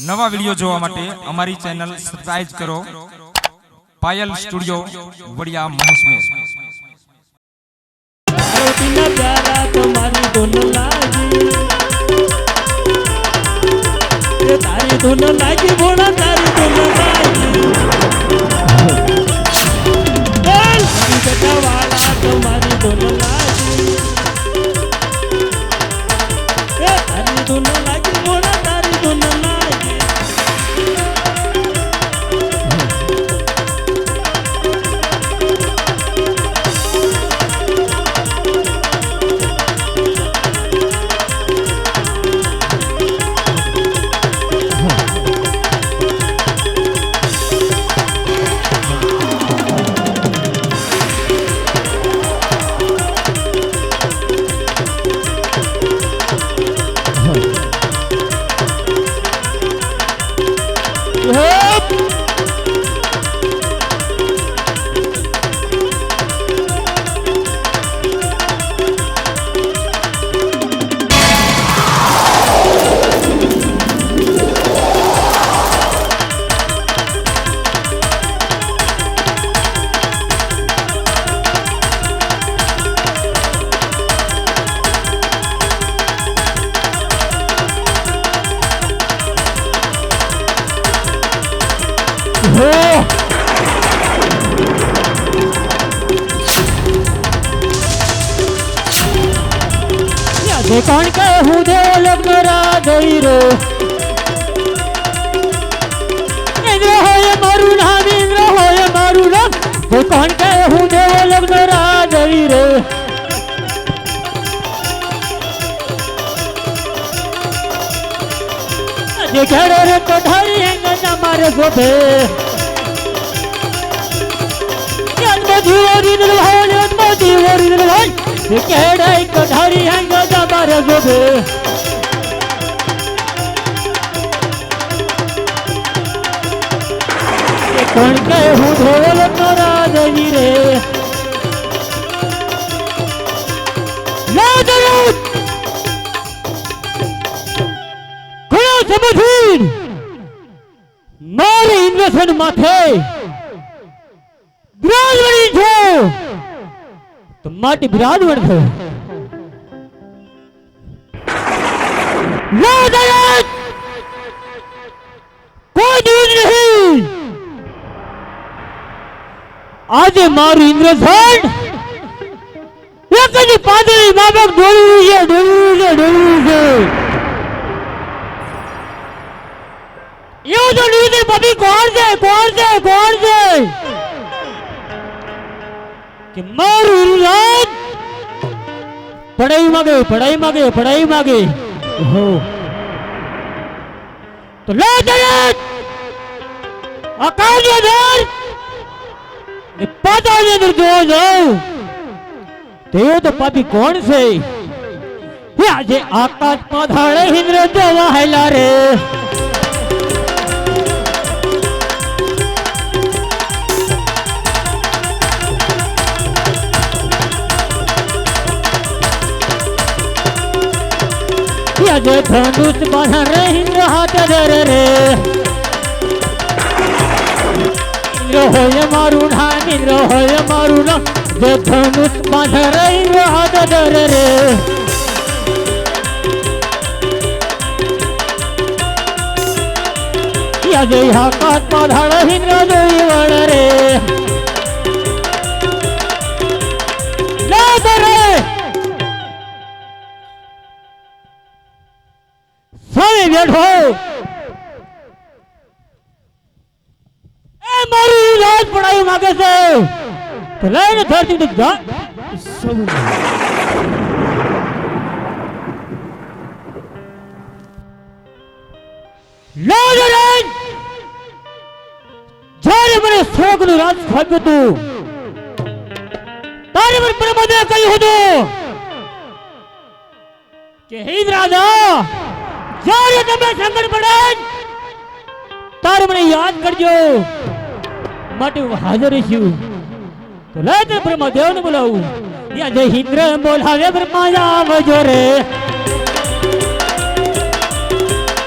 નવા વિડીયો જોવા માટે અમારી ચેનલ સબસ્ક્રાઇબ કરો પાયલ સ્ટુડિયો વડિયા મહોસમે તારી ધૂન લાગી ભોળા તારી ધૂન લાગી જટાવાળા તમારી કોણ કે હું દે લગ્ન રાધઈ રો? ઇન્દ્ર હોય મારું નામ, ઇન્દ્ર હોય મારું નામ. જે કોણ કે હું દે લગ્ન રાધઈ રે? જે ઘેડો રે કઢારી હેંગ મારે શોભે. જન્મજીવરી નિર્ભય જન્મજીવરી નિર્ભય કેડાઈ કઢારી હેંગ શોભે એ કોણ કે હું ઢોલ નો રાજી રે માથે. માટે બિરાજવણ છો રાજરૂત કોઈ દૂર નહીં આજે મારું ઇન્દ્રધન એક જ પાદરી મા બાપ ડોળ્યું છે ડોળ્યું છે ડોળ્યું છે એવું તો નહીં ને બબી કોણ છે કોણ છે કોણ છે કે મારું ઇન્દ્રધન પડાઈ માગે પડાઈ માગે પડાઈ માગે હો તો લે જયત આકાશની અંદર. ને પાતાળની અંદર જોવા જાઉં તેઓ તો પાપી કોણ છે? આજે આકાશ પાતાળે ઇન્દ્ર જોવા હેલા રે. હે આજે ધનુષ બાંધા રે ઇન્દ્ર હાથ ધરે રે ઇન્દ્ર હોય મારું નામ ઇન્દ્ર હોય મારું નામ જે ધનુષ બાંધે રે ઇન્દ્ર હાથ ધરે રે યજે હાકાત પાધાળ ઇન્દ્ર જોઈ વળ રે બેઠો એ મારી રાજ પડાવી માંગે છે. લઈને ધરતી જા. સૌ લાજરન જ્યારે મને સ્વર્ગનું રાજ સ્થાપ્યું હતું કહ્યું હતું કે હિન્દ રાજા જ્યારે તમે સંકટ પડે તારે મને યાદ કરજો. માટે હું હાજર છું. તો લે તે બ્રહ્મદેવ ને બોલાવું. યા જય ઇન્દ્ર બોલાવે બ્રહ્મા આવજો રે.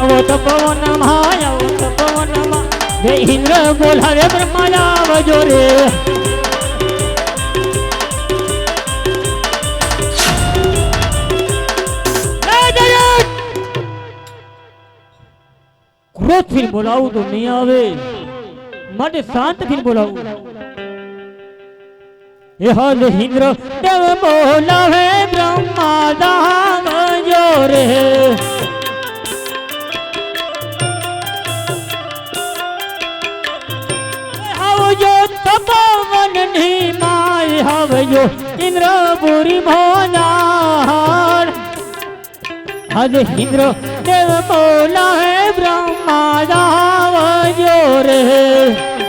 આવો તપવનમાં આવો તપવનમાં જય ઇન્દ્ર બોલાવે બ્રહ્મા આવજો રે. ક્રોધથી બોલાવું તો નહીં આવે. માટે શાંતથી બોલાવું. એ હદ ઇન્દ્ર દેવ બોલાવે બ્રહ્મા દાવજો રે? આવજો તપવનની માય, આવજો ઇન્દ્રપુરી ભોલાર હદ ઇન્દ્ર દેવ બોલાવે બ્રહ્મા દાવજો રે.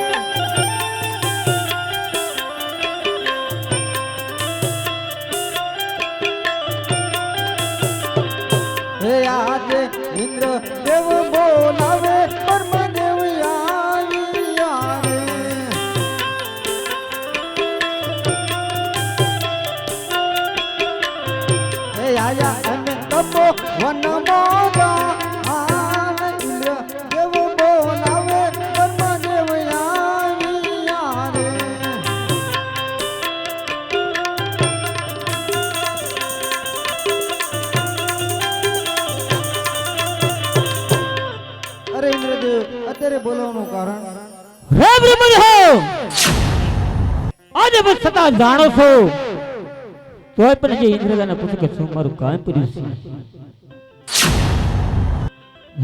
જાણો છો? તોય પણ જે ઇન્દ્રદાને પૂછે કે શું મારું કામ કર્યું છે?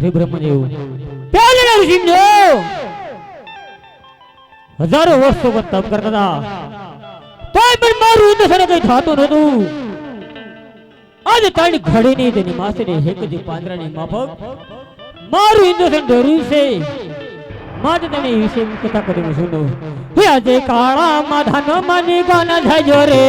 હે બ્રહ્મદેવ પહેલા ઋષિને હજારો વર્ષો પર તપ કરતા હતા. તોય પણ મારું ઇન્દ્રસને કઈ થતું નતું આજે તારી ઘડી ની તેની માસી હેકજી પાંદરાની માફક, મારું ઇન્દ્રસન ધર્યું છે. માત તને એ વિશે કથા કરી સુનો હે આજે કાળા માધાનો માની ગાના થજો રે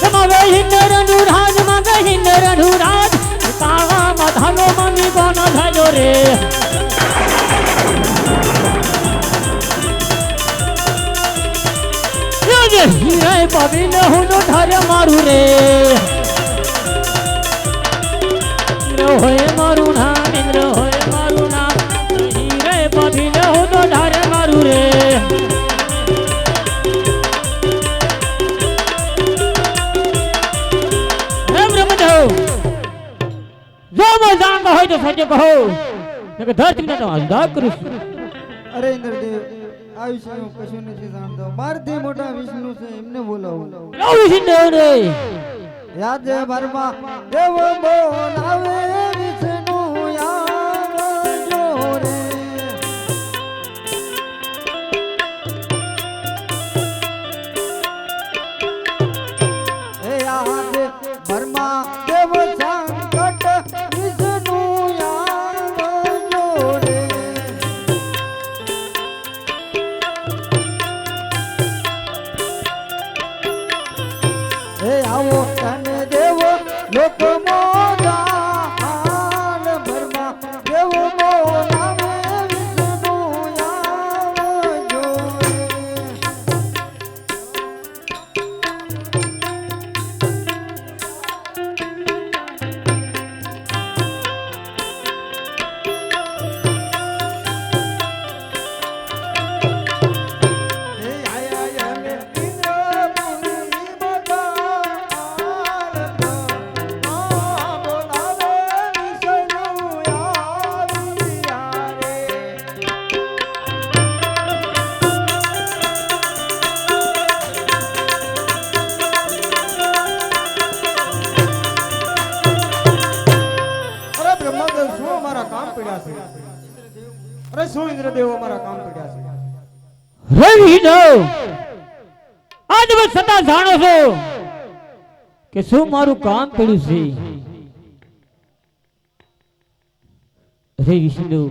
તમારે હિન્દર અનુરાજ મગે હિન્દર અનુરાજ હીરાય પાવીને હું તો ધારે મારું રે. ઇન્દ્ર હોય મારું નામ ઇન્દ્ર હોય મારું નામ હીરાય પાવીને હું તો ધારે મારું રે જો જાણતો હોય તો સાચે કહો. ધરતી અરે ઇન્દ્રદેવ આ વિશે હું કશું નથી જાણતો. મારથી મોટા વિષ્ણુ છે એમને બોલાવું. યાદ છે ભરમા દેવ બોલાવે. પડ્યા છે. અરે શું ઇન્દ્રદેવ અમારા કામ પડ્યા છે? રવિ જાઓ આજ બસ સદા જાણો છો કે શું મારું કામ પડ્યું છે? અરે વિષ્ણુ,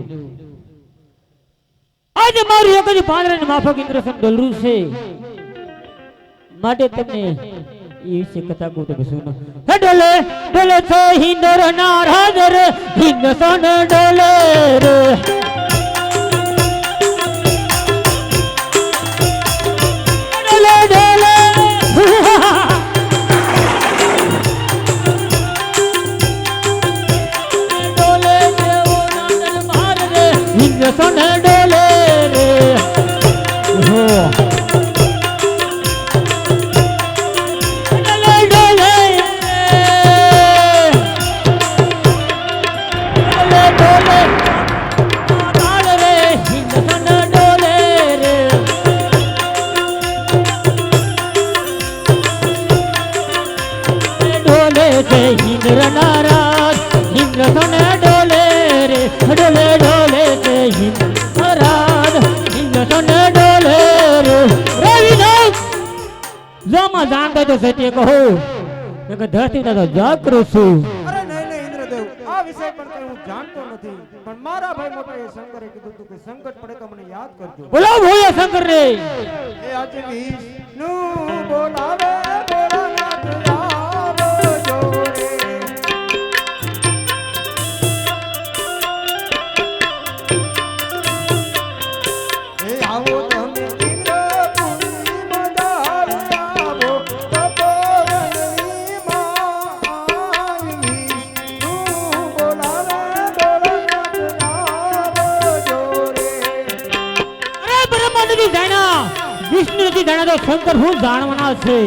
આજે મારું એક જ પાંદડાની માફક ઇન્દ્રસન ડોલરું છે. માટે તમને વિશે કથા તમે સુનો. ડોલે ડોલે છે હિન્દર નારાજર હિન્દ સોન ડોલે રે. જોમાં જાણતા તો સત્ય કહો. મેં કે ધરતી તો જાગૃત છું. અરે નહીં નહીં ઇન્દ્રદેવ આ વિષય પર તો હું જાણતો નથી. પણ મારા ભાઈ મોટા એ શંકરે કીધું હતું કે સંકટ પડે તો મને યાદ કરજો. બોલાવો ભોળા શંકર રે એ આજે નું બોલાવે. વિષ્ણુ નથી જાણ્યા તો શંકર હું જાણવાના છે?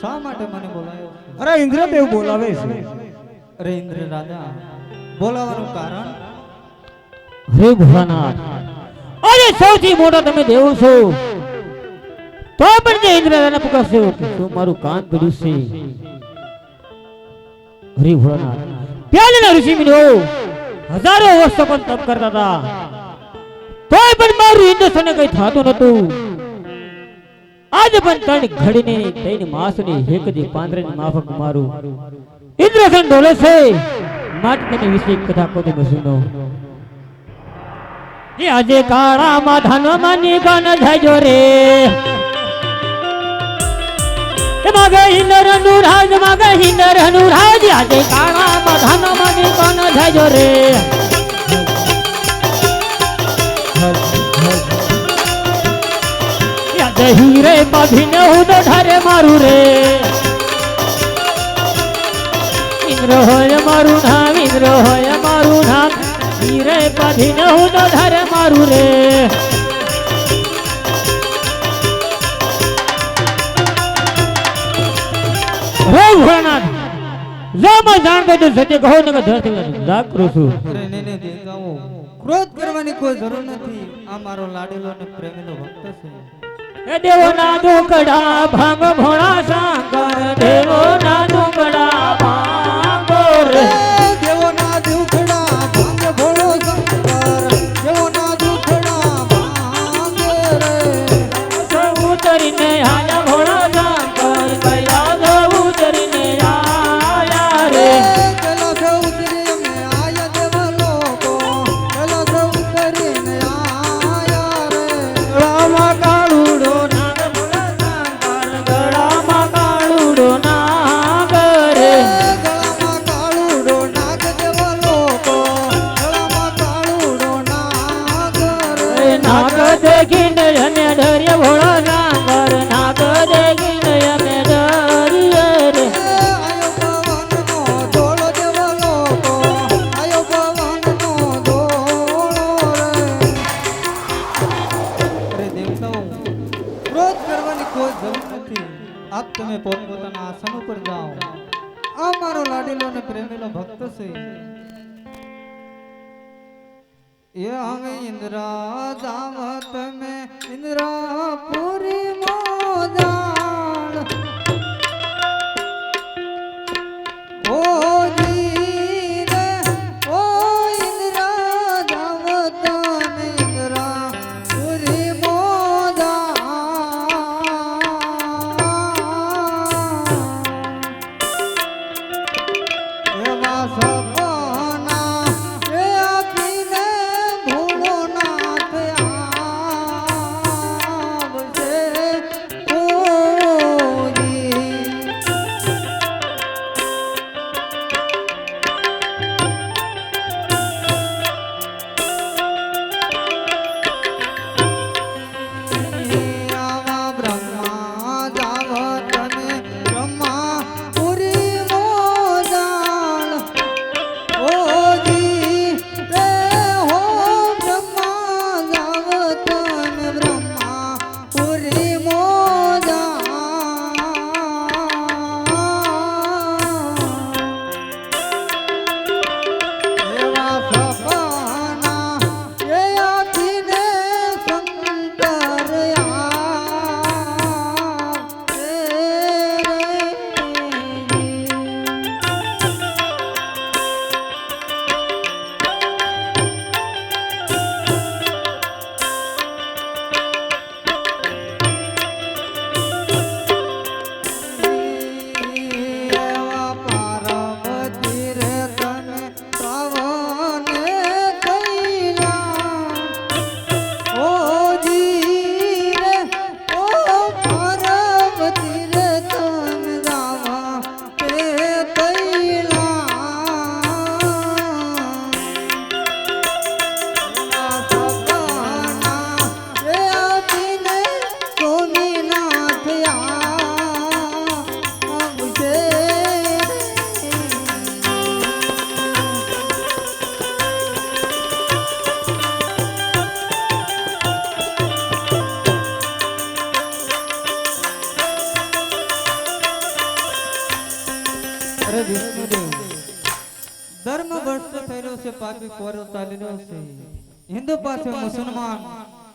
શા માટે મને બોલાયો? અરે ઇન્દ્રદેવ બોલાવે છે. અરે ઇન્દ્ર રાજા બોલાવાનું કારણ? હે ભોળાનાથ અરે સૌથી મોટા તમે દેવ છો. તો પણ જે ઇન્દ્ર પુકારશો પુકારશે શું મારું કાન પડ્યું છે? હરે ભોળાનાથ પહેલાના ઋષિ મુનિઓ હજારો વર્ષ પણ તપ કરતા હતા. તોય પણ મારું ઇન્દ્રસને કઈ થતું નતું આજે પણ ત્રણ ઘડીને ત્રણ માસની હેકદી પાંદરની માફક મારું. ઇન્દ્રસન ડોલે છે માટે વિશે કથા કોતે તમે એ આજે કાળામાં માની નિગન થજો રે. એ માગે ઇન્દ્ર અનુરાજ માગે હિન્દર અનુરાજ આજે કાળામાં માની નિગન થજો રે. યાદ હીરે બાંધીને હું તો મારું રે. ઇન્દ્ર હોય મારું નામ ઇન્દ્ર હોય મારું નામ. હીરે બાંધીને હું ઠારે મારું રે. હો ભોળાનાથ બેઠું સત્ય ક્રોધ કરવાની કોઈ જરૂર નથી. આ મારો લાડેલો અને પ્રેમીનો ભક્ત છે. દેવોના દુકડા ભાંગ ભોળા સાગર દેવના દુકડા ભાંગ દેખીને અમે ડરીએ ભોળા તમે પોતપોતાના આસન ઉપર જાઓ. આ મારો લાડીલો અને પ્રેમીલો ભક્ત છે. એ હવે ઇન્દ્રા જાવ તમે ઇન્દ્રા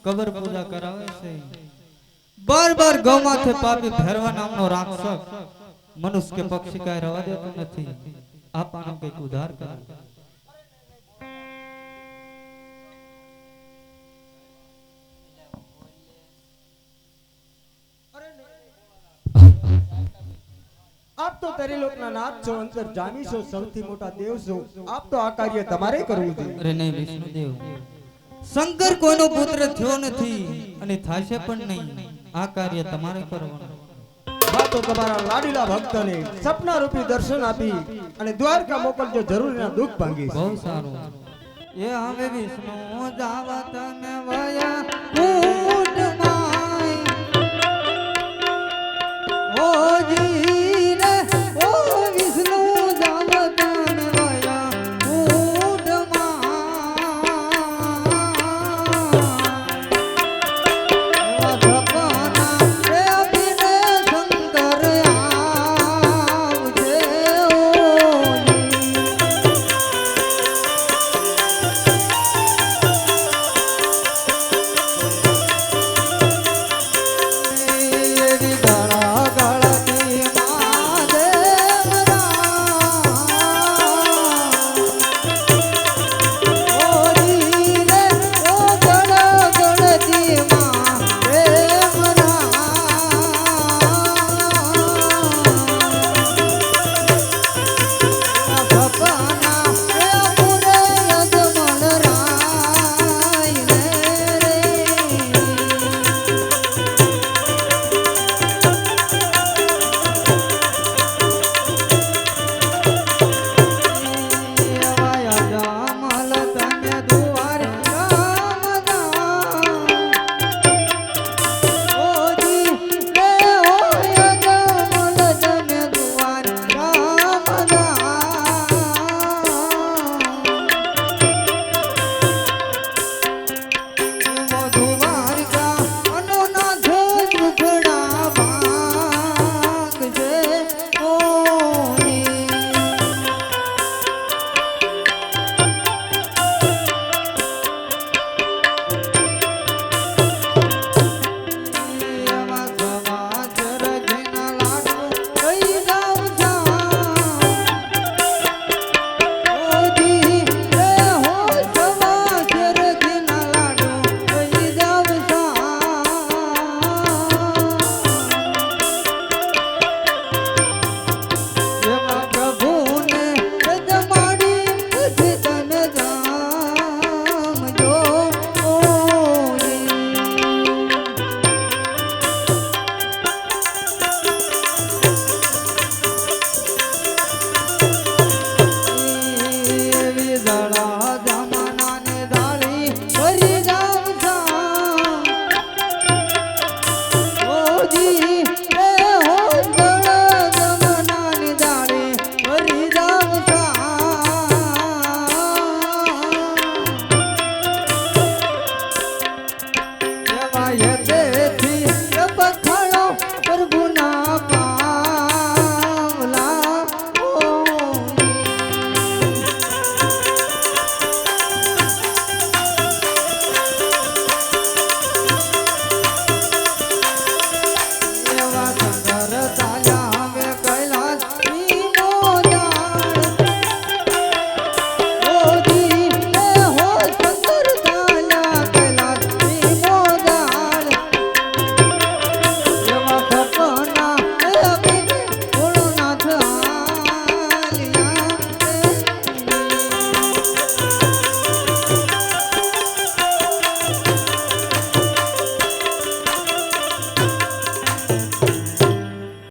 કબર પૂજા કરાવે છે. બાર બાર ગૌમાંથી પાપી ભેરવા નામનો રાક્ષસ મનુષ્ય કે પક્ષી કાય રવા દેતો નથી. આપાનો કંઈક ઉધાર કરો આપ તો તરીલોકના નાથ છો અંતર જામી છો સૌથી મોટા દેવ છો. આપ તો આ કાર્ય તમારે કરવું જોઈએ. અરે નહીં વિષ્ણુદેવ. શંકર કોઈનો પુત્ર થયો નથી અને થાશે પણ નહીં. આ કાર્ય તમારે કરવાનું. તો તમારા લાડીલા ભક્તને સપના રૂપી દર્શન આપી અને દ્વારકા મોકલજો જરૂરી દુઃખ ભાંગી. બહુ સારું. એ હવે વિષ્ણુ જાવત ને વયા